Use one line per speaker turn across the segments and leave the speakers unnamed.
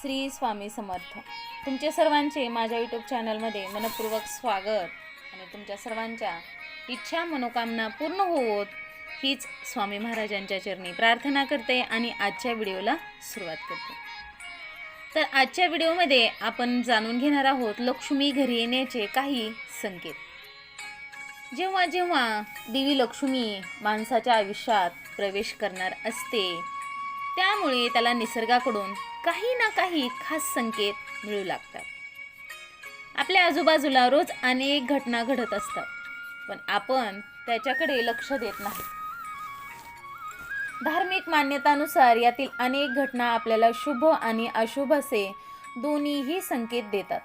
श्री स्वामी समर्थ. तुमचे सर्वांचे माझ्या यूट्यूब चॅनलमध्ये मनपूर्वक स्वागत आणि तुमच्या सर्वांच्या इच्छा मनोकामना पूर्ण होत हीच स्वामी महाराजांच्या चरणी प्रार्थना करते आणि आजच्या व्हिडिओला सुरुवात करते. तर आजच्या व्हिडिओमध्ये आपण जाणून घेणार आहोत लक्ष्मी घरी येण्याचे काही संकेत. जेव्हा जेव्हा देवी लक्ष्मी माणसाच्या आयुष्यात प्रवेश करणार असते त्यामुळे त्याला निसर्गाकडून काही ना काही खास संकेत मिळू लागतात. आपल्या आजूबाजूला रोज अनेक घटना घडत असतात पण आपण त्याच्याकडे लक्ष देत नाही. धार्मिक मान्यतानुसार यातील अनेक घटना आपल्याला शुभ आणि अशुभ असे दोन्हीही संकेत देतात.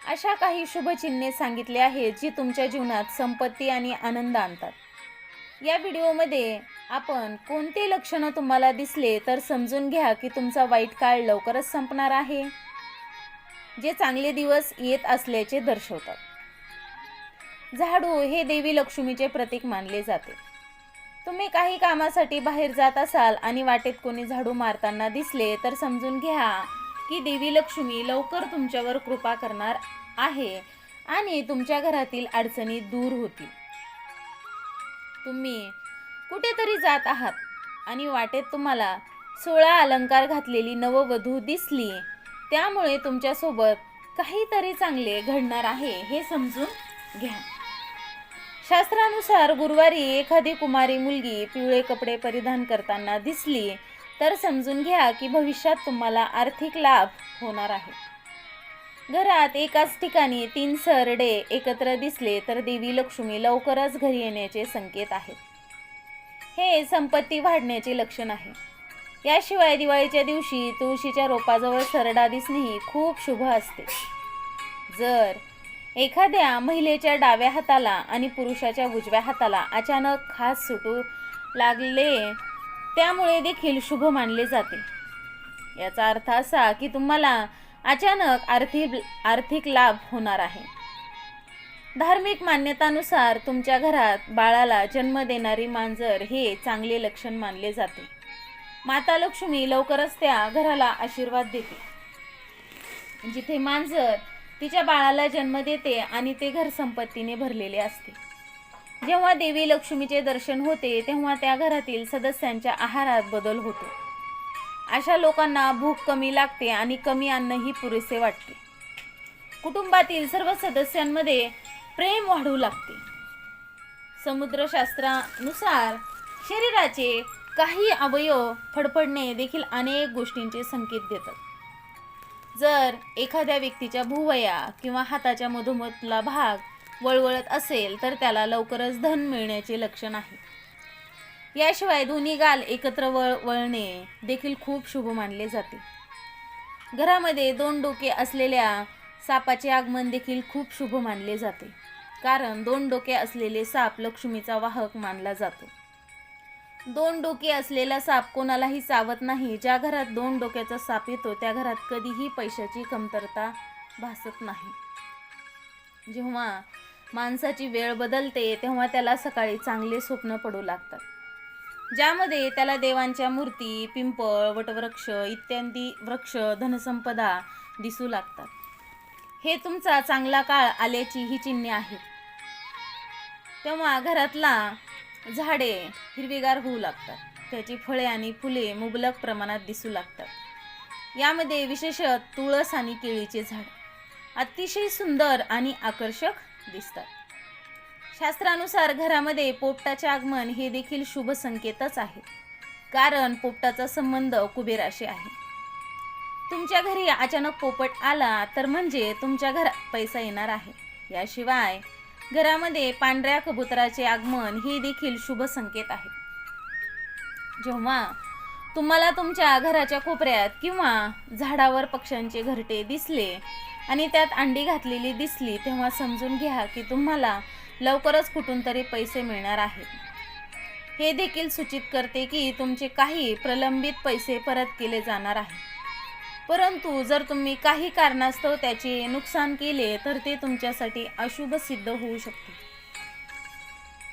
अशा काही शुभचिन्हे सांगितले आहेत जी तुमच्या जीवनात संपत्ती आणि आनंद आणतात. या व्हिडिओमध्ये आपण कोणते लक्षणं तुम्हाला दिसले तर समजून घ्या की तुमचा वाईट काळ लवकरच संपणार आहे. जे चांगले दिवस येत असल्याचे दर्शवतात. झाडू हे देवी लक्ष्मीचे प्रतीक मानले जाते. तुम्ही काही कामासाठी बाहेर जात असाल आणि वाटेत कोणी झाडू मारताना दिसले तर समजून घ्या की देवी लक्ष्मी लवकर तुमच्यावर कृपा करणार आहे आणि तुमच्या घरातील अडचणी दूर होतील. तुम्ही कुठेतरी जात आहात. आणि वाटेत तुम्हाला सोळा अलंकार घातलेली नववधू दिसली. त्यामुळे तुमच्यासोबत काहीतरी चांगले घडणार आहे हे समजून घ्या. शास्त्रानुसार गुरुवारी एखादी कुमारी मुलगी पिवळे कपडे परिधान करताना दिसली तर समजून घ्या की भविष्यात तुम्हाला आर्थिक लाभ होणार आहे. घरात एकाच ठिकाणी तीन सरडे एकत्र दिसले तर देवी लक्ष्मी लवकरच घरी येण्याचे संकेत आहेत. हे संपत्ती वाढण्याचे लक्षण आहे. याशिवाय दिवाळीच्या दिवशी तुळशीच्या रोपाजवळ सरडा दिसणेही खूप शुभ असते. जर एखाद्या महिलेच्या डाव्या हाताला आणि पुरुषाच्या उजव्या हाताला अचानक खास सुटू लागले त्यामुळे देखील शुभ मानले जाते. याचा अर्थ असा की तुम्हाला अचानक आर्थिक आर्थिक लाभ होणार आहे. धार्मिक मान्यतानुसार तुमच्या घरात बाळाला जन्म देणारी मांजर हे चांगले लक्षण मानले जाते. माता लक्ष्मी लवकरच त्या घराला आशीर्वाद देते. जिथे मांजर तिच्या बाळाला जन्म देते आणि ते घर संपत्तीने भरलेले असते. जेव्हा देवी लक्ष्मीचे दर्शन होते तेव्हा त्या घरातील सदस्यांच्या आहारात बदल होतो. अशा लोकांना भूक कमी लागते आणि कमी अन्नही पुरेसे वाटते. कुटुंबातील सर्व सदस्यांमध्ये प्रेम वाढू लागते. समुद्रशास्त्रानुसार शरीराचे काही अवयव फडफडणे देखील अनेक गोष्टींचे संकेत देतात. जर एखाद्या व्यक्तीच्या भुवया किंवा हाताच्या मधोमधला भाग वळवळत असेल तर त्याला लवकरच धन मिळण्याचे लक्षण आहे. याशिवाय दोन्ही गाल एकत्र वळ वळणे देखील खूप शुभ मानले जाते. घरामध्ये दोन डोके असलेल्या सापाचे आगमन देखील खूप शुभ मानले जाते. कारण दोन डोके असलेले साप लक्ष्मीचा वाहक मानला जातो. दोन डोके असलेला साप कोणालाही चावत नाही. ज्या घरात दोन डोक्याचा साप येतो त्या घरात कधीही पैशाची कमतरता भासत नाही. जेव्हा माणसाची वेळ बदलते तेव्हा त्याला सकाळी चांगले स्वप्न पडू लागतात. ज्यामध्ये त्याला देवांच्या मूर्ती पिंपळ वटवृक्ष इत्यादी वृक्ष धनसंपदा दिसू लागतात. हे तुमचा चांगला काळ आल्याची ही चिन्हे आहेत. तेव्हा घरातला झाडे हिरवीगार होऊ लागतात. त्याची फळे आणि फुले मुबलक प्रमाणात दिसू लागतात. यामध्ये विशेषत तुळस आणि केळीचे झाड अतिशय सुंदर आणि आकर्षक दिसतात. शास्त्रानुसार घरामध्ये पोपटाचे आगमन हे देखील शुभ संकेतच आहे. कारण पोपटाचा संबंध कुबेराशी आहे. तुमच्या घरी अचानक पोपट आला तर म्हणजे तुमच्या घरात पैसा येणार आहे. याशिवाय घरामध्ये पांढऱ्या कबुतराचे आगमन हे देखील शुभ संकेत आहे. जेव्हा तुम्हाला तुमच्या घराच्या कोपऱ्यात किंवा झाडावर पक्ष्यांचे घरटे दिसले आणि त्यात अंडी घातलेली दिसली तेव्हा समजून घ्या की तुम्हाला लवकरच कुठून तरी पैसे मिळणार आहेत. हे देखील सूचित करते की तुमचे काही प्रलंबित पैसे परत केले जाणार आहे परंतु जर तुम्ही काही कारणास्तव त्याचे नुकसान केले तर ते तुमच्यासाठी अशुभ सिद्ध होऊ शकते.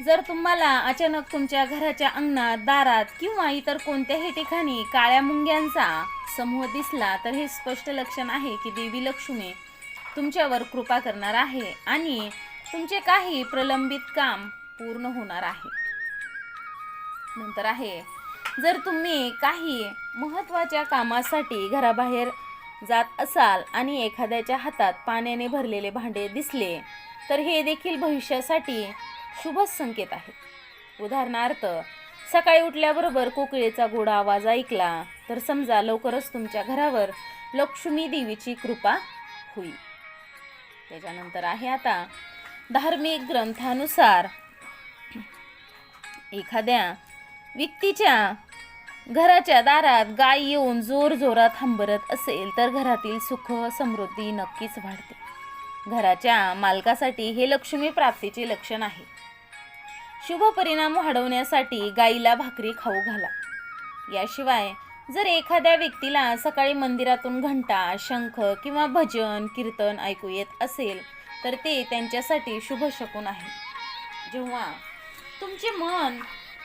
जर तुम्हाला अचानक तुमच्या घराच्या अंगणात दारात किंवा इतर कोणत्याही ठिकाणी काळ्या मुंग्यांचा समूह दिसला तर हे स्पष्ट लक्षण आहे की देवी लक्ष्मी तुमच्यावर कृपा करणार आहे आणि तुमचे काही प्रलंबित काम पूर्ण होणार आहे. नंतर आहे जर तुम्ही काही महत्त्वाच्या कामासाठी घराबाहेर जात असाल आणि एखाद्याच्या हातात पाण्याने भरलेले भांडे दिसले तर हे देखील भविष्यासाठी शुभ संकेत आहे. उदाहरणार्थ सकाळी उठल्याबरोबर कोकिळेचा गोडा आवाज ऐकला तर समजा लवकरच तुमच्या घरावर लक्ष्मी देवीची कृपा होईल. त्याच्यानंतर आहे आता धार्मिक ग्रंथानुसार एखाद्या व्यक्तीच्या घराच्या दारात गाय येऊन जोर जोरात हंबरत असेल तर घरातील सुख समृद्धी नक्कीच वाढते. घराच्या मालकासाठी हे लक्ष्मी प्राप्तीचे लक्षण आहे. शुभ परिणाम वाढवण्यासाठी गाईला भाकरी खाऊ घाला. याशिवाय जर एखाद्या व्यक्तीला सकाळी मंदिरातून घंटा शंख किंवा भजन कीर्तन ऐकू येत असेल तर ते त्यांच्यासाठी शुभ शकून आहे. जेव्हा तुमचे मन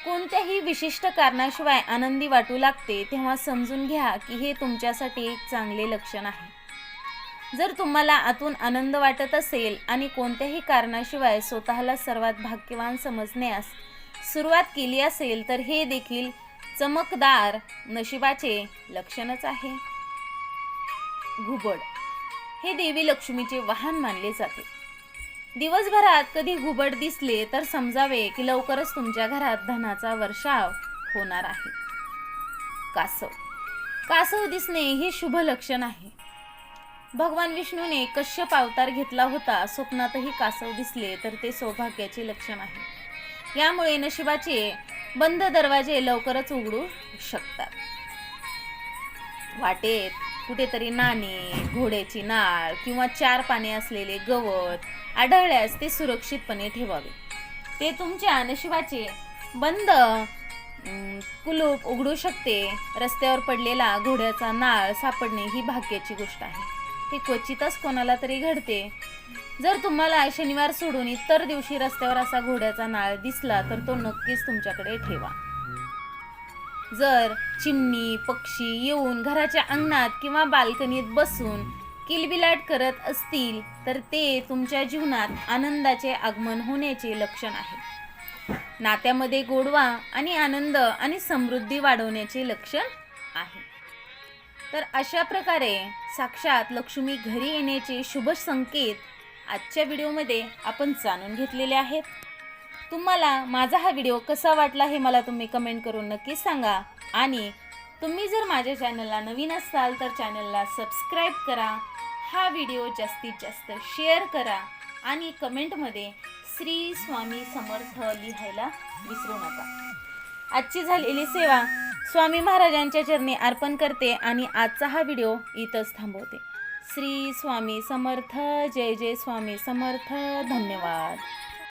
कोणत्याही विशिष्ट कारणाशिवाय आनंदी वाटू लागते तेव्हा समजून घ्या की हे तुमच्यासाठी एक चांगले लक्षण आहे. जर तुम्हाला आतून आनंद वाटत असेल आणि कोणत्याही कारणाशिवाय स्वतःला सर्वात भाग्यवान समजण्यास सुरुवात केली असेल तर हे देखील चमकदार नशिबाचे लक्षणच आहे. घुबड. हे देवी लक्ष्मीचे वाहन मानले जाते. दिवसभरात कधी घुबड दिसले तर समजावे की लवकरच तुमच्या घरात धनाचा वर्षाव होणार आहे. कासव. कासव दिसणे हे शुभ लक्षण आहे. भगवान विष्णूने कश्यप अवतार घेतला होता स्वप्नातही कासव दिसले तर ते सौभाग्याचे लक्षण आहे. यामुळे नशिबाचे बंद दरवाजे लवकरच उघडू शकतात. वाटेत कुठेतरी नाणे घोड्याची नाळ किंवा चार पाने असलेले गवत आढळल्यास ते सुरक्षितपणे ठेवावे. ते तुमच्या नशिबाचे बंद कुलूप उघडू शकते. रस्त्यावर पडलेला घोड्याचा नाळ सापडणे ही भाग्याची गोष्ट आहे. हे क्वचितच कोणाला तरी घडते. जर तुम्हाला शनिवार सोडून इतर दिवशी रस्त्यावर असा घोड्याचा नाळ दिसला तर तो नक्कीच तुमच्याकडे ठेवा. जर चिमणी पक्षी येऊन घराच्या अंगणात किंवा बाल्कनीत बसून किलबिलाट करत असतील तर ते तुमच्या जीवनात आनंदाचे आगमन होण्याचे लक्षण आहे. नात्यामध्ये गोडवा आणि आनंद आणि समृद्धी वाढवण्याचे लक्षण आहे. तर अशा प्रकारे साक्षात लक्ष्मी घरी येण्याचे शुभ संकेत आजच्या व्हिडिओमध्ये आपण जाणून घेतलेले आहेत. तुम्हाला माझा हा व्हिडिओ कसा वाटला हे मला तुम्ही कमेंट करून नक्की सांगा. आणि तुम्ही जर माझ्या चॅनलला नवीन असाल तर चॅनलला सबस्क्राईब करा. हा व्हिडिओ जास्तीत जास्त शेअर करा. आणि कमेंटमध्ये श्री स्वामी समर्थ लिहायला विसरू नका. आजची झालेली सेवा स्वामी महाराजांच्या चरणी अर्पण करते आणि आजचा हा व्हिडिओ इथंच थांबवते. श्री स्वामी समर्थ जय जय स्वामी समर्थ धन्यवाद.